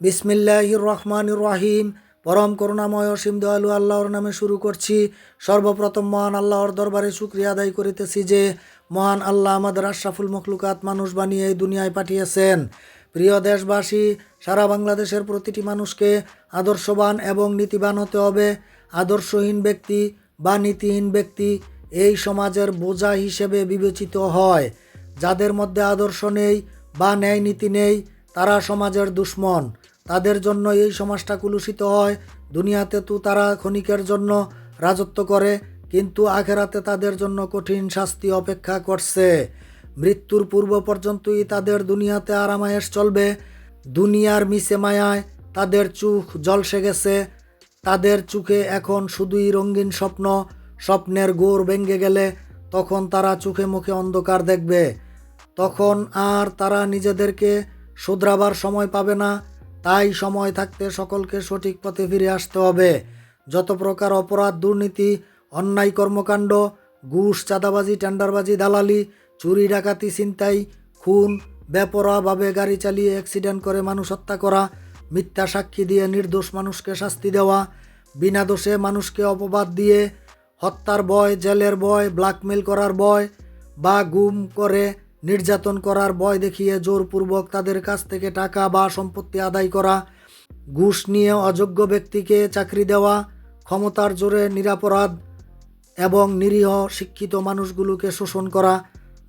বিসমিল্লাহির রহমানির রহিম। পরম করুণাময় অসীম দয়ালু আল্লাহর নামে শুরু করছি। সর্বপ্রথম মহান আল্লাহর দরবারে শুক্রিয়া আদায় করিতেছি যে মহান আল্লাহ আমাদের আশরাফুল মখলুকাত মানুষ বানিয়ে এই দুনিয়ায় পাঠিয়েছেন। প্রিয় দেশবাসী, সারা বাংলাদেশের প্রতিটি মানুষকে আদর্শবান এবং নীতিবান হতে হবে। আদর্শহীন ব্যক্তি বা নীতিহীন ব্যক্তি এই সমাজের বোঝা হিসেবে বিবেচিত হয়। যাদের মধ্যে আদর্শ নেই বা ন্যায় নীতি নেই, তারা সমাজের দুশ্মন। তাদের জন্য এই সমাজটা কুলুষিত হয়। দুনিয়াতে তো তারা ক্ষণিকের জন্য রাজত্ব করে, কিন্তু আখেরাতে তাদের জন্য কঠিন শাস্তি অপেক্ষা করছে। মৃত্যুর পূর্ব পর্যন্তই তাদের দুনিয়াতে আরামায়েশ চলবে। দুনিয়ার মিশে মায়ায় তাদের চোখ জলসে গেছে। তাদের চোখে এখন শুধুই রঙিন স্বপ্ন। স্বপ্নের গোর ভেঙে গেলে তখন তারা চোখে মুখে অন্ধকার দেখবে। তখন আর তারা নিজেদেরকে শুধরাবার সময় পাবে না। তাই সময় থাকতে সকলকে সঠিক পথে ফিরে আসতে হবে। যত প্রকার অপরাধ, দুর্নীতি, অন্যায় কর্মকাণ্ড, ঘুষ, চাঁদাবাজি, টেন্ডারবাজি, দালালি, চুরি, ডাকাতি, ছিনতাই, খুন, বেপরোয়াভাবে গাড়ি চালিয়ে অ্যাক্সিডেন্ট করে মানুষ হত্যা করা, মিথ্যা সাক্ষী দিয়ে নির্দোষ মানুষকে শাস্তি দেওয়া, বিনা দোষে মানুষকে অপবাদ দিয়ে হত্যার বয় জেলের বয় ব্ল্যাকমেল করার বয় বা গুম করে নির্যাতন করার ভয় দেখিয়ে জোরপূর্বক তাদের কাছ থেকে টাকা বা সম্পত্তি আদায় করা, ঘুষ নিয়ে অযোগ্য ব্যক্তিকে চাকরি দেওয়া, ক্ষমতার জোরে নিরাপরাধ এবং নিরীহ শিক্ষিত মানুষগুলোকে শোষণ করা,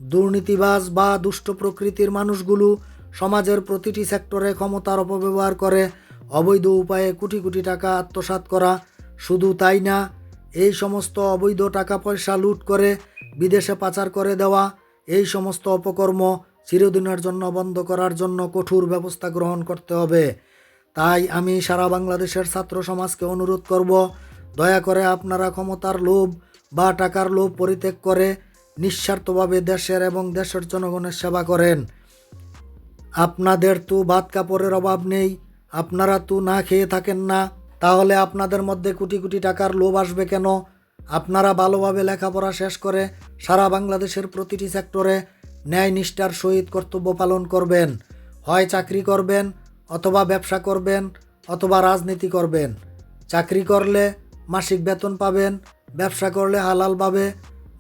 দুর্নীতিবাজ বা দুষ্ট প্রকৃতির মানুষগুলো সমাজের প্রতিটি সেক্টরে ক্ষমতার অপব্যবহার করে, অবৈধ উপায়ে কোটি কোটি টাকা আত্মসাৎ করা। শুধু তাই না, এই সমস্ত অবৈধ টাকা পয়সা লুট করে বিদেশে পাচার করে দেওয়া এই সমস্ত অপকর্ম চিরদিনের জন্য বন্ধ করার জন্য কঠোর ব্যবস্থা গ্রহণ করতে হবে। তাই আমি সারা বাংলাদেশের ছাত্র সমাজকে অনুরোধ করব, দয়া করে আপনারা ক্ষমতার লোভ বা টাকার লোভ পরিত্যাগ করে নিঃস্বার্থভাবে দেশের এবং দেশের জনগণের সেবা করেন। আপনাদের তো ভাত কাপড়ের অভাব নেই, আপনারা তো না খেয়ে থাকেন না, তাহলে আপনাদের মধ্যে কোটি কোটি টাকার লোভ আসবে কেন? আপনারা ভালোভাবে লেখাপড়া শেষ করে সারা বাংলাদেশের প্রতিটি সেক্টরে ন্যায় নিষ্ঠার সহিত কর্তব্য পালন করবেন। হয় চাকরি করবেন অথবা ব্যবসা করবেন অথবা রাজনীতি করবেন। চাকরি করলে মাসিক বেতন পাবেন, ব্যবসা করলে হালালভাবে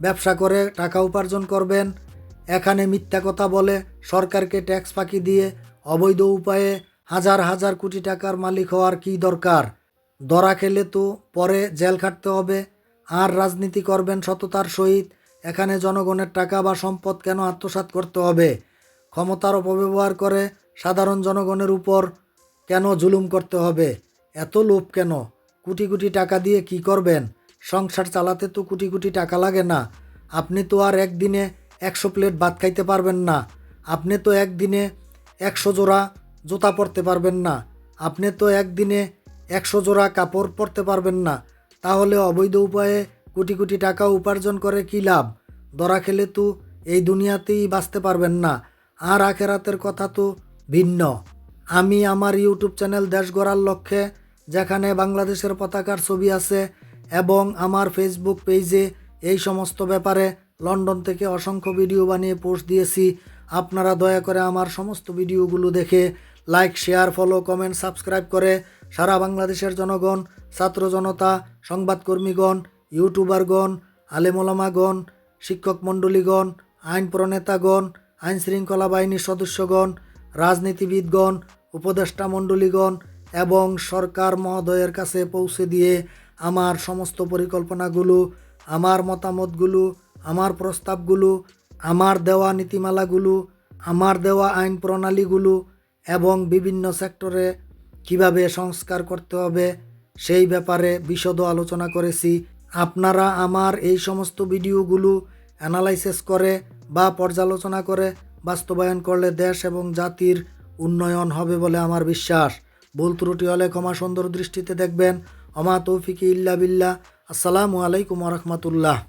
ব্যবসা করে টাকা উপার্জন করবেন। এখানে মিথ্যা কথা বলে সরকারকে ট্যাক্স ফাঁকি দিয়ে অবৈধ উপায়ে হাজার হাজার কোটি টাকার মালিক হওয়ার কী দরকার? দরা খেলে তো পরে জেল খাটতে হবে আর রাজনীতি করবেন সততার সহিত। এখানে জনগণের টাকা বা সম্পদ কেন আত্মসাৎ করতে হবে? ক্ষমতার অপব্যবহার করে সাধারণ জনগণের উপর কেন জুলুম করতে হবে? এত লোভ কেন? কোটি কোটি টাকা দিয়ে কি করবেন? সংসার চালাতে তো কোটি কোটি টাকা লাগে না। আপনি তো আর একদিনে একশো প্লেট ভাত খাইতে পারবেন না। আপনি তো একদিনে একশো জোড়া জুতা পরতে পারবেন না। আপনি তো একদিনে একশো জোড়া কাপড় পরতে পারবেন না। তাহলে অবৈধ উপায়ে কোটি কোটি টাকা উপার্জন করে কী লাভ? দরা খেলে তো এই দুনিয়াতেই বাঁচতে পারবেন না। আর আখেরাতের কথা তো ভিন্ন। আমি আমার ইউটিউব চ্যানেল দেশ গড়ার লক্ষ্যে, যেখানে বাংলাদেশের পতাকার ছবি আছে এবং আমার ফেসবুক পেজে এই সমস্ত ব্যাপারে লন্ডন থেকে অসংখ্য ভিডিও বানিয়ে পোস্ট দিয়েছি। আপনারা দয়া করে আমার সমস্ত ভিডিওগুলো দেখে like share follow comment subscribe করে সারা বাংলাদেশের জনগণ, ছাত্র জনতা, সংবাদকর্মীগণ ইউটিউবারগণ আলেমোলামাগণ, শিক্ষক মণ্ডলীগণ, আইন প্রণেতাগণ, আইন শৃঙ্খলা বাহিনীর সদস্যগণ, রাজনীতিবিদগণ, উপদেষ্টা মণ্ডলীগণ এবং সরকার মহোদয়ের কাছে পৌঁছে দিয়ে আমার সমস্ত পরিকল্পনাগুলো, আমার মতামতগুলো, আমার প্রস্তাবগুলো, আমার দেওয়া নীতিমালাগুলো, আমার দেওয়া আইন প্রণালীগুলো এবং বিভিন্ন সেক্টরে কীভাবে সংস্কার করতে হবে, সেই ব্যাপারে বিশদ আলোচনা করেছি। আপনারা আমার এই সমস্ত ভিডিওগুলো অ্যানালাইসিস করে বা পর্যালোচনা করে বাস্তবায়ন করলে দেশ এবং জাতির উন্নয়ন হবে বলে আমার বিশ্বাস। ভুল ত্রুটি হলে ক্ষমা সুন্দর দৃষ্টিতে দেখবেন। অমা তৌফিকি ইল্লা বিল্লাহ। আসসালামু আলাইকুম রহমতুল্লাহ।